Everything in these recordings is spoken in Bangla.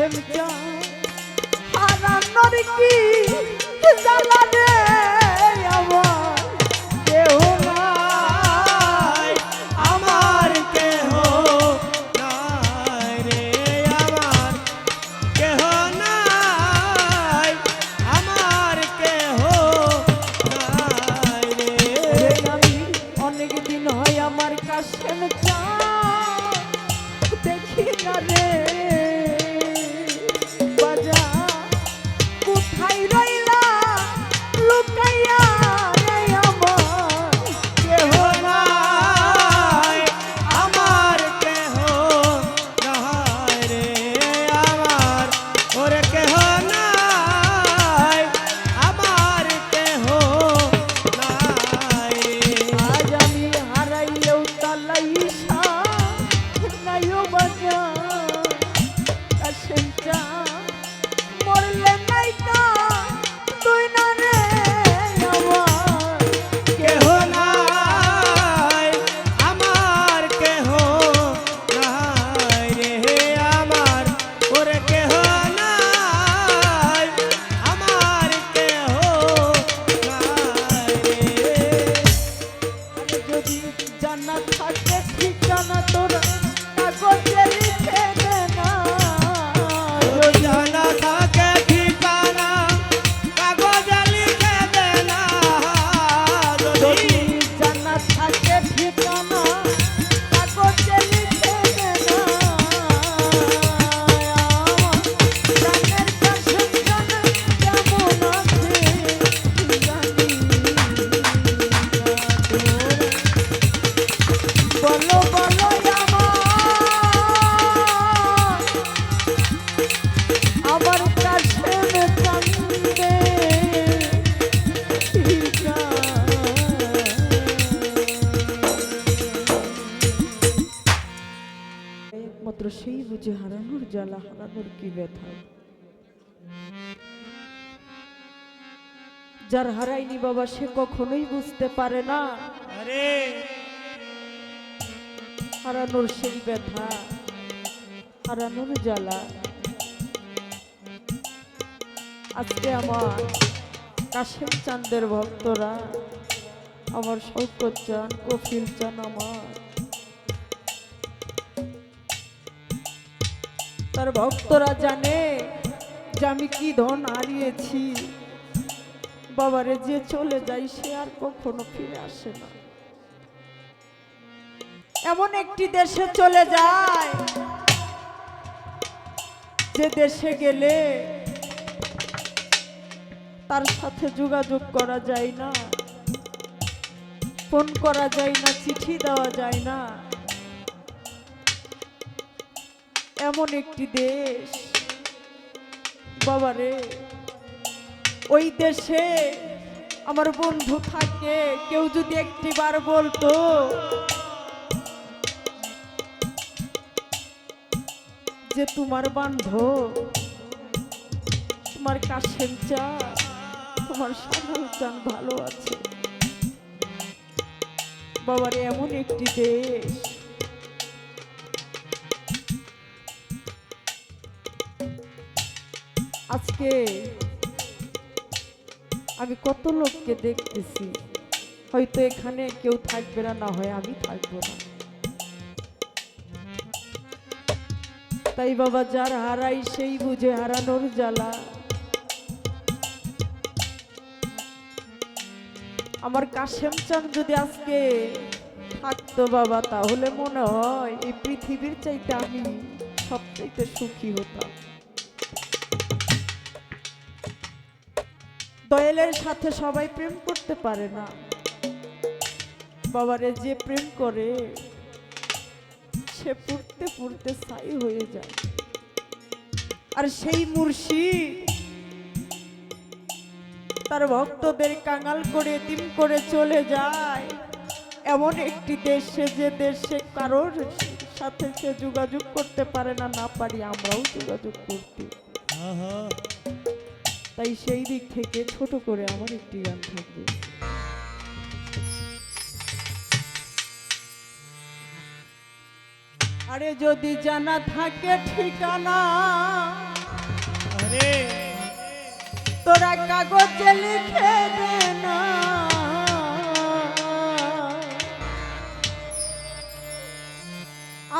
কাশেম চা হারানোর কি? সেই বুঝে হারানোর জ্বালা হারানোর কি ব্যথা? যার হারায়নি বাবা সে কখনোই বুঝতে পারে না। আরে! হারানোর সেই ব্যথা হারানোর জ্বালা। আজকে আমার কাশেম চান্দের ভক্তরা আমার শৌকত চান কফিল চান আমার। তার ভক্তরা জানে যে আমি কি ধন হারিয়েছি। বাবারে, যে চলে যায় সে আর কখনো ফিরে আসে না। এমন একটি দেশে চলে যায় যে দেশে গেলে তার সাথে যোগাযোগ করা যায় না, ফোন করা যায় না, চিঠি দেওয়া যায় না। এমন একটি দেশ। বাবারে, ওই দেশে আমার বন্ধু থাকে, কেউ যদি একটি বার বলতো। যে তোমার বান্ধব, তোমার কাশেম চা, তোমার সাধারণ চান ভালো আছে। বাবার, এমন একটি দেশ। আজকে আমি কত লোককে দেখতেছি। হয়তো এখানে কেউ থাকবে না না হয় আমি থাকব না। তাই বাবা, যার হারাই সেই বুঝে হারানোর জ্বালা। আমার কাশেম চান যদি আজকে থাকতো বাবা, তাহলে মনে হয় এই পৃথিবীর চাইতে আমি সবচাইতে সুখী হতাম। দয়ালের সাথে সবাই প্রেম করতে পারে না। বাবারে, যে প্রেম করে, সে পুড়তে পুড়তে ছাই হয়ে যায়। আর সেই মুর্শিদ তার ভক্তদের কাঙাল করে, তিম করে চলে যায়। এমন একটি দেশে যে দেশে কারোর সাথে সে যোগাযোগ করতে পারে না না পারি আমরাও যোগাযোগ করতে। তাই সেই দিক থেকে ছোট করে আমার একটি গান থাকবে। আরে যদি জানা থাকে ঠিকানা আরে। তোরা কাগজে লিখে দে না।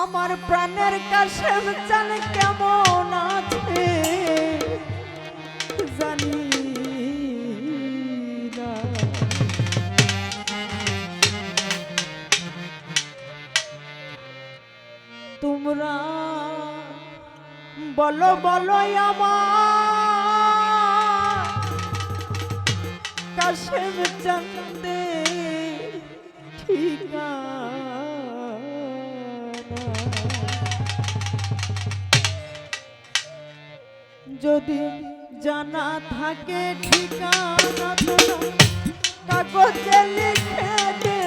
আমার প্রাণের কাছে চাল কেমন আছে। বলো বলো কাশেম চন্দে যদি জানা থাকে ঠিকানা কাগজে লিখে দে।